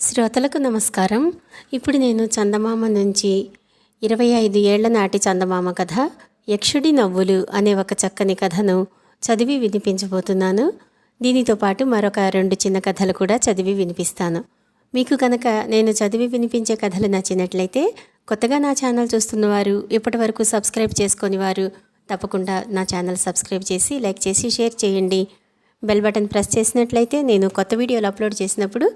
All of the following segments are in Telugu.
శ్రోతలకు నమస్కారం. ఇప్పుడు నేను చందమామ నుంచి ఇరవై ఐదు ఏళ్ళ నాటి చందమామ కథ యక్షుడి నవ్వులు అనే ఒక చక్కని కథను చదివి వినిపించబోతున్నాను. దీనితో పాటు మరొక రెండు చిన్న కథలు కూడా చదివి వినిపిస్తాను. మీకు కనుక నేను చదివి వినిపించే కథలు నచ్చినట్లయితే కొత్తగా నా ఛానల్ చూస్తున్నవారు ఇప్పటి వరకు సబ్స్క్రైబ్ చేసుకొని వారు తప్పకుండా నా ఛానల్ సబ్స్క్రైబ్ చేసి లైక్ చేసి షేర్ చేయండి. బెల్ బటన్ ప్రెస్ చేసినట్లయితే నేను కొత్త వీడియోలు అప్లోడ్ చేసినప్పుడు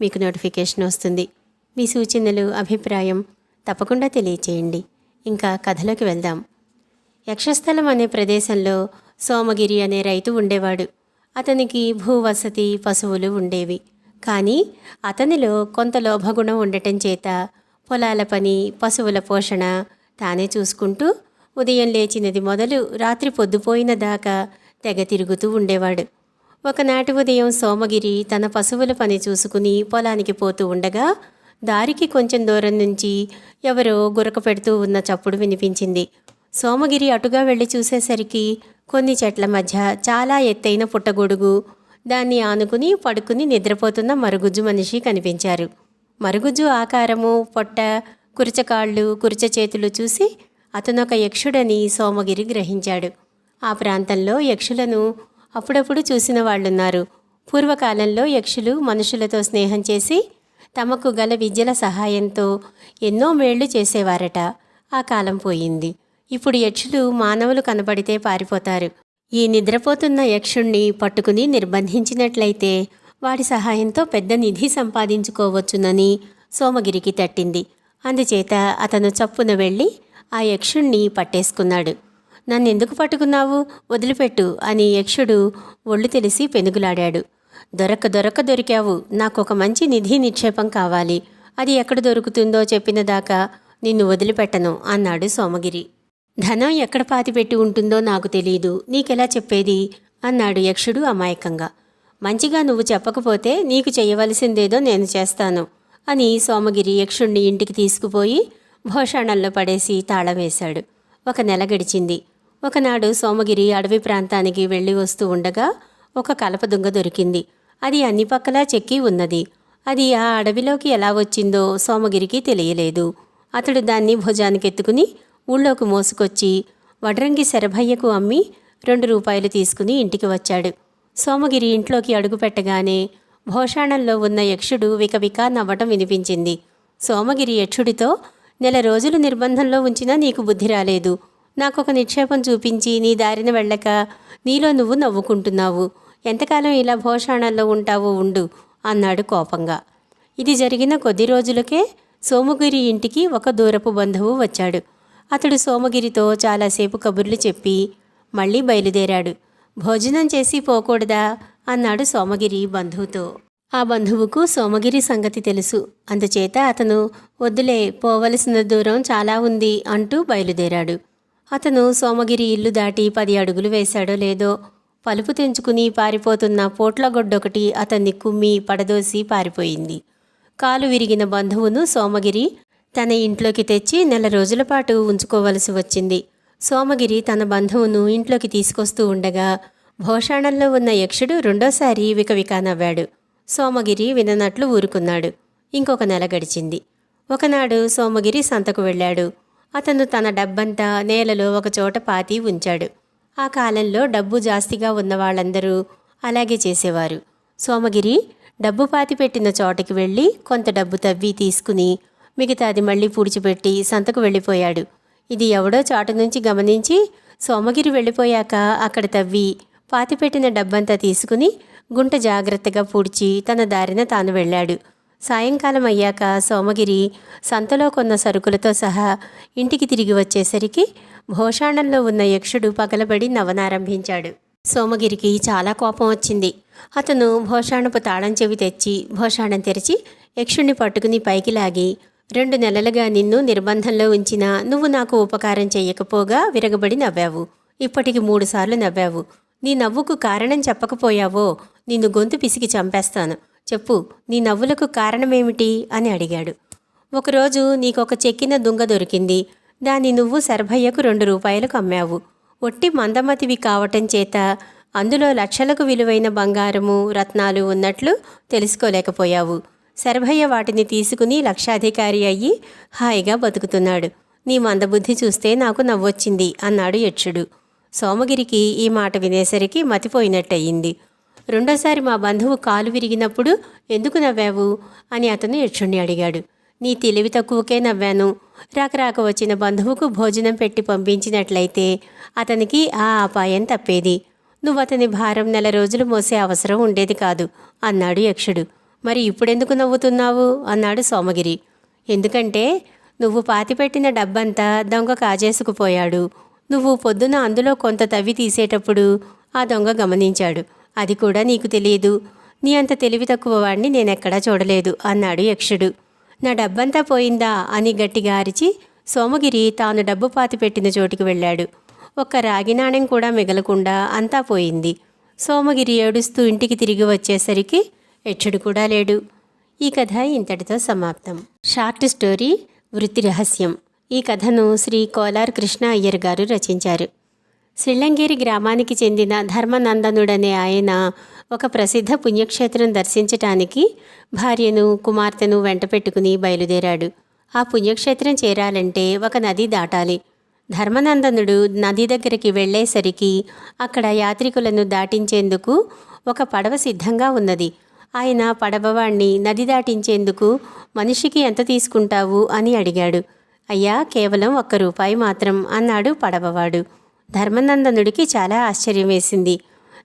మీకు నోటిఫికేషన్ వస్తుంది. మీ సూచనలు అభిప్రాయం తప్పకుండా తెలియచేయండి. ఇంకా కథలోకి వెళ్దాం. యక్షస్థలం అనే ప్రదేశంలో సోమగిరి అనే రైతు ఉండేవాడు. అతనికి భూవసతి పశువులు ఉండేవి. కానీ అతనిలో కొంత లోభగుణం ఉండటం చేత పొలాల పని పశువుల పోషణ తానే చూసుకుంటూ ఉదయం లేచినది మొదలు రాత్రి పొద్దుపోయిన దాకా తెగ తిరుగుతూ ఉండేవాడు. ఒకనాటి ఉదయం సోమగిరి తన పశువుల పని చూసుకుని పొలానికి పోతూ ఉండగా దారికి కొంచెం దూరం నుంచి ఎవరో గురక పెడుతూ ఉన్న చప్పుడు వినిపించింది. సోమగిరి అటుగా వెళ్ళి చూసేసరికి కొన్ని చెట్ల మధ్య చాలా ఎత్తైన పుట్టగొడుగు. దాన్ని ఆనుకుని పడుకుని నిద్రపోతున్న మరుగుజ్జు మనిషి కనిపించారు. మరుగుజ్జు ఆకారము పొట్ట కురచకాళ్ళు కురచ చేతులు చూసి అతనొక యక్షుడని సోమగిరి గ్రహించాడు. ఆ ప్రాంతంలో యక్షులను అప్పుడప్పుడు చూసిన వాళ్ళున్నారు. పూర్వకాలంలో యక్షులు మనుషులతో స్నేహం చేసి తమకు గల విద్యల సహాయంతో ఎన్నో మేళ్ళు చేసేవారట. ఆ కాలం పోయింది. ఇప్పుడు యక్షులు మానవులు కనబడితే పారిపోతారు. ఈ నిద్రపోతున్న యక్షుణ్ణి పట్టుకుని నిర్బంధించినట్లయితే వాడి సహాయంతో పెద్ద నిధి సంపాదించుకోవచ్చునని సోమగిరికి తట్టింది. అందుచేత అతను చప్పున వెళ్ళి ఆ యక్షుణ్ణి పట్టేసుకున్నాడు. నన్నెందుకు పట్టుకున్నావు? వదిలిపెట్టు అని యక్షుడు ఒళ్ళు తెలిసి పెనుగులాడాడు. దొరక దొరక దొరికావు. నాకు ఒక మంచి నిధి నిక్షేపం కావాలి. అది ఎక్కడ దొరుకుతుందో చెప్పిన దాకా నిన్ను వదిలిపెట్టను అన్నాడు సోమగిరి. ధనం ఎక్కడ పాతిపెట్టి ఉంటుందో నాకు తెలియదు నీకెలా చెప్పేది? అన్నాడు యక్షుడు అమాయకంగా. మంచిగా నువ్వు చెప్పకపోతే నీకు చేయవలసిందేదో నేను చేస్తాను అని సోమగిరి యక్షుణ్ణి ఇంటికి తీసుకుపోయి భోషాణంలో పడేసి తాళం వేశాడు. ఒక నెల గడిచింది. ఒకనాడు సోమగిరి అడవి ప్రాంతానికి వెళ్ళి వస్తూ ఉండగా ఒక కలప దుంగ దొరికింది. అది అన్ని పక్కలా చెక్కి ఉన్నది. అది ఆ అడవిలోకి ఎలా వచ్చిందో సోమగిరికి తెలియలేదు. అతడు దాన్ని భుజానికెత్తుకుని ఊళ్ళోకి మోసుకొచ్చి వడ్రంగి శరభయ్యకు అమ్మి రెండు రూపాయలు తీసుకుని ఇంటికి వచ్చాడు. సోమగిరి ఇంట్లోకి అడుగు పెట్టగానే భోషాణంలో ఉన్న యక్షుడు వికవిక నవ్వటం వినిపించింది. సోమగిరి యక్షుడితో నెల రోజులు నిర్బంధంలో ఉంచినా నీకు బుద్ధి రాలేదు. నాకొక నిక్షేపం చూపించి నీ దారిన వెళ్ళక నీలో నువ్వు నవ్వుకుంటున్నావు. ఎంతకాలం ఇలా భోషాణాల్లో ఉంటావో ఉండు అన్నాడు కోపంగా. ఇది జరిగిన కొద్ది రోజులకే సోమగిరి ఇంటికి ఒక దూరపు బంధువు వచ్చాడు. అతడు సోమగిరితో చాలాసేపు కబుర్లు చెప్పి మళ్ళీ బయలుదేరాడు. భోజనం చేసి పోకూడదా? అన్నాడు సోమగిరి బంధువుతో. ఆ బంధువుకు సోమగిరి సంగతి తెలుసు. అందుచేత అతను వద్దులే పోవలసిన దూరం చాలా ఉంది అంటూ బయలుదేరాడు. అతను సోమగిరి ఇల్లు దాటి పది అడుగులు వేశాడో లేదో పలుపు తెంచుకుని పారిపోతున్న పోట్లగొడ్డొకటి అతన్ని కుమ్మి పడదోసి పారిపోయింది. కాలు విరిగిన బంధువును సోమగిరి తన ఇంట్లోకి తెచ్చి నెల రోజుల పాటు ఉంచుకోవలసి వచ్చింది. సోమగిరి తన బంధువును ఇంట్లోకి తీసుకొస్తూ ఉండగా భోషాణంలో ఉన్న యక్షుడు రెండోసారి వికవికా నవ్వాడు సోమగిరి విననట్లు ఊరుకున్నాడు. ఇంకొక నెల గడిచింది. ఒకనాడు సోమగిరి సంతకు వెళ్ళాడు. అతను తన డబ్బంతా నేలలో ఒకచోట పాతి ఉంచాడు. ఆ కాలంలో డబ్బు జాస్తిగా ఉన్న వాళ్ళందరూ అలాగే చేసేవారు. సోమగిరి డబ్బు పాతి పెట్టిన చోటకి వెళ్ళి కొంత డబ్బు తవ్వి తీసుకుని మిగతాది మళ్ళీ పూడ్చిపెట్టి సంతకు వెళ్ళిపోయాడు. ఇది ఎవడో చాటు నుంచి గమనించి సోమగిరి వెళ్ళిపోయాక అక్కడ తవ్వి పాతిపెట్టిన డబ్బంతా తీసుకుని గుంట జాగ్రత్తగా పూడ్చి తన దారిన తాను వెళ్ళాడు. సాయంకాలం అయ్యాక సోమగిరి సంతలో కొన్న సరుకులతో సహా ఇంటికి తిరిగి వచ్చేసరికి భోషాణంలో ఉన్న యక్షుడు పగలబడి నవ్వనారంభించాడు సోమగిరికి చాలా కోపం వచ్చింది. అతను భోషాణపు తాళం చెవి తెచ్చి భోషాణం తెరిచి యక్షుణ్ణి పట్టుకుని పైకి లాగి రెండు నెలలుగా నిన్ను నిర్బంధంలో ఉంచినా నువ్వు నాకు ఉపకారం చెయ్యకపోగా విరగబడి నవ్వావు. ఇప్పటికి మూడుసార్లు నవ్వావు. నీ నవ్వుకు కారణం చెప్పకపోయావో నిన్ను గొంతు పిసికి చంపేస్తాను. చెప్పు నీ నవ్వులకు కారణమేమిటి? అని అడిగాడు. ఒకరోజు నీకొక చెక్కిన దుంగ దొరికింది. దాన్ని నువ్వు సర్భయ్యకు రెండు రూపాయలకు అమ్మావు. ఒట్టి మందమతివి కావటం చేత అందులో లక్షలకు విలువైన బంగారము రత్నాలు ఉన్నట్లు తెలుసుకోలేకపోయావు. సర్భయ్య వాటిని తీసుకుని లక్షాధికారి అయ్యి హాయిగా బతుకుతున్నాడు. నీ మందబుద్ధి చూస్తే నాకు నవ్వొచ్చింది అన్నాడు యక్షుడు. సోమగిరికి ఈ మాట వినేసరికి మతిపోయినట్టయింది. రెండోసారి మా బంధువు కాలు విరిగినప్పుడు ఎందుకు నవ్వావు? అని అతను యక్షుణ్ణి అడిగాడు. నీ తెలివి తక్కువకే నవ్వాను. రాక రాక వచ్చిన బంధువుకు భోజనం పెట్టి పంపించినట్లయితే అతనికి ఆ అపాయం తప్పేది. నువ్వు అతని భారం నెల రోజులు మోసే అవసరం ఉండేది కాదు అన్నాడు యక్షుడు. మరి ఇప్పుడెందుకు నవ్వుతున్నావు? అన్నాడు సోమగిరి. ఎందుకంటే నువ్వు పాతిపెట్టిన డబ్బంతా దొంగ కాజేసుకుపోయాడు. నువ్వు పొద్దున అందులో కొంత తవ్వి తీసేటప్పుడు ఆ దొంగ గమనించాడు. అది కూడా నీకు తెలియదు. నీ అంత తెలివి తక్కువ వాడిని నేనెక్కడా చూడలేదు అన్నాడు యక్షుడు. నా డబ్బంతా పోయిందా అని గట్టిగా అరిచి సోమగిరి తాను డబ్బు పాతి పెట్టిన చోటికి వెళ్ళాడు. ఒక్క రాగి నాణెం కూడా మిగలకుండా అంతా పోయింది. సోమగిరి ఏడుస్తూ ఇంటికి తిరిగి వచ్చేసరికి యక్షుడు కూడా లేడు. ఈ కథ ఇంతటితో సమాప్తం. షార్ట్ స్టోరీ వృత్తి రహస్యం. ఈ కథను శ్రీ కోలార్ కృష్ణ అయ్యర్ గారు రచించారు. శ్రీలంగేరి గ్రామానికి చెందిన ధర్మనందనుడనే ఆయన ఒక ప్రసిద్ధ పుణ్యక్షేత్రం దర్శించటానికి భార్యను కుమార్తెను వెంట పెట్టుకుని బయలుదేరాడు. ఆ పుణ్యక్షేత్రం చేరాలంటే ఒక నది దాటాలి. ధర్మనందనుడు నది దగ్గరికి వెళ్ళేసరికి అక్కడ యాత్రికులను దాటించేందుకు ఒక పడవ సిద్ధంగా ఉన్నది. ఆయన పడవవాణ్ణి నది దాటించేందుకు మనిషికి ఎంత తీసుకుంటావు అని అడిగాడు. అయ్యా కేవలం ఒక్క రూపాయి మాత్రం అన్నాడు పడవవాడు. ధర్మనందనుడికి చాలా ఆశ్చర్యం వేసింది.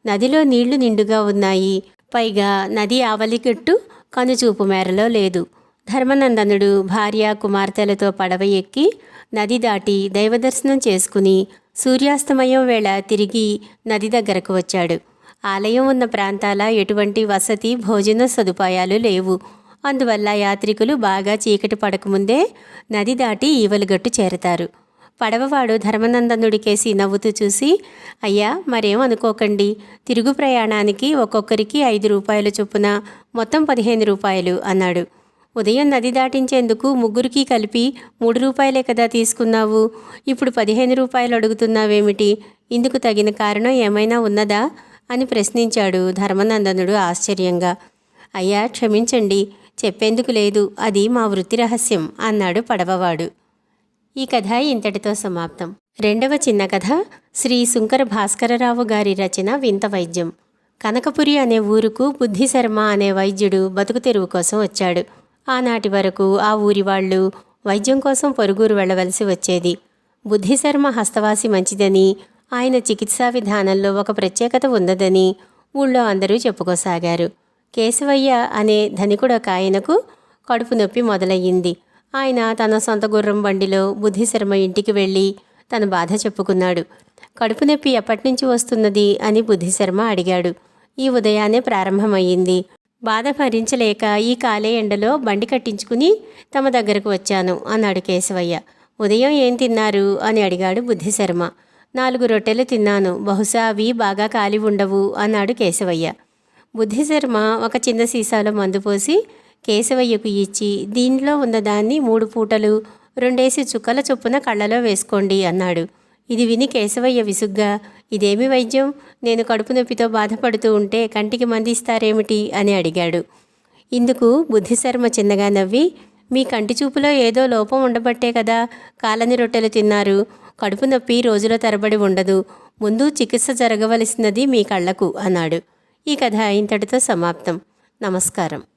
నదిలో నీళ్ళు నిండుగా ఉన్నాయి. పైగా నది ఆవలిగట్టు కనుచూపు మేరలో లేదు. ధర్మనందనుడు భార్య కుమార్తెలతో పడవ ఎక్కి నది దాటి దైవదర్శనం చేసుకుని సూర్యాస్తమయం వేళ తిరిగి నది దగ్గరకు వచ్చాడు. ఆలయం ఉన్న ప్రాంతాల ఎటువంటి వసతి భోజన సదుపాయాలు లేవు. అందువల్ల యాత్రికులు బాగా చీకటి పడకముందే నది దాటి ఈవలగట్టు చేరతారు. పడవవాడు ధర్మనందనుడికేసి నవ్వుతూ చూసి అయ్యా మరేం అనుకోకండి. తిరుగు ప్రయాణానికి ఒక్కొక్కరికి ఐదు రూపాయల చొప్పున మొత్తం పదిహేను రూపాయలు అన్నాడు. ఉదయం నది దాటించేందుకు ముగ్గురికి కలిపి మూడు రూపాయలే కదా తీసుకున్నావు? ఇప్పుడు పదిహేను రూపాయలు అడుగుతున్నావేమిటి? ఇందుకు తగిన కారణం ఏమైనా ఉన్నదా? అని ప్రశ్నించాడు ధర్మనందనుడు ఆశ్చర్యంగా. అయ్యా క్షమించండి. చెప్పేందుకు లేదు. అది మా వృత్తి రహస్యం అన్నాడు పడవవాడు. ఈ కథ ఇంతటితో సమాప్తం. రెండవ చిన్న కథ శ్రీ శుంకర భాస్కరరావు గారి రచన వింత వైద్యం. కనకపురి అనే ఊరుకు బుద్ధి శర్మ అనే వైద్యుడు బతుకు తెరువు కోసం వచ్చాడు. ఆనాటి వరకు ఆ ఊరి వాళ్ళు వైద్యం కోసం పొరుగురు వెళ్ళవలసి వచ్చేది. బుద్ధి శర్మ హస్తవాసి మంచిదని ఆయన చికిత్సా విధానంలో ఒక ప్రత్యేకత ఉన్నదని ఊళ్ళో అందరూ చెప్పుకోసాగారు. కేశవయ్య అనే ధనికుడొక ఆయనకు కడుపు నొప్పి మొదలయ్యింది. ఆయన తన సొంత గుర్రం బండిలో బుద్ధిశర్మ ఇంటికి వెళ్ళి తన బాధ చెప్పుకున్నాడు. కడుపు నొప్పి ఎప్పటినుంచి వస్తున్నది అని బుద్ధిశర్మ అడిగాడు. ఈ ఉదయాన్నే ప్రారంభమయ్యింది. బాధ భరించలేక ఈ కాలే ఎండలో బండి కట్టించుకుని తమ దగ్గరకు వచ్చాను అన్నాడు కేశవయ్య. ఉదయం ఏం తిన్నారు? అని అడిగాడు బుద్ధిశర్మ. నాలుగు రొట్టెలు తిన్నాను. బహుశా అవి బాగా కాలి ఉండవు అన్నాడు కేశవయ్య. బుద్ధిశర్మ ఒక చిన్న సీసాలో మందు పోసి కేశవయ్యకు ఇచ్చి దీనిలో ఉన్నదాన్ని మూడు పూటలు రెండేసి చుక్కల చొప్పున కళ్ళలో వేసుకోండి అన్నాడు. ఇది విని కేశవయ్య విసుగ్గా ఇదేమి వైద్యం? నేను కడుపు నొప్పితో బాధపడుతూ ఉంటే కంటికి మందిస్తారేమిటి? అని అడిగాడు. ఇందుకు బుద్ధిశర్మ చిన్నగా నవ్వి మీ కంటి చూపులో ఏదో లోపం ఉండబట్టే కదా కాలని రొట్టెలు తిన్నారు. కడుపు నొప్పి రోజుల తరబడి ఉండదు. ముందు చికిత్స జరగవలసినది మీ కళ్ళకు అన్నాడు. ఈ కథ ఇంతటితో సమాప్తం. నమస్కారం.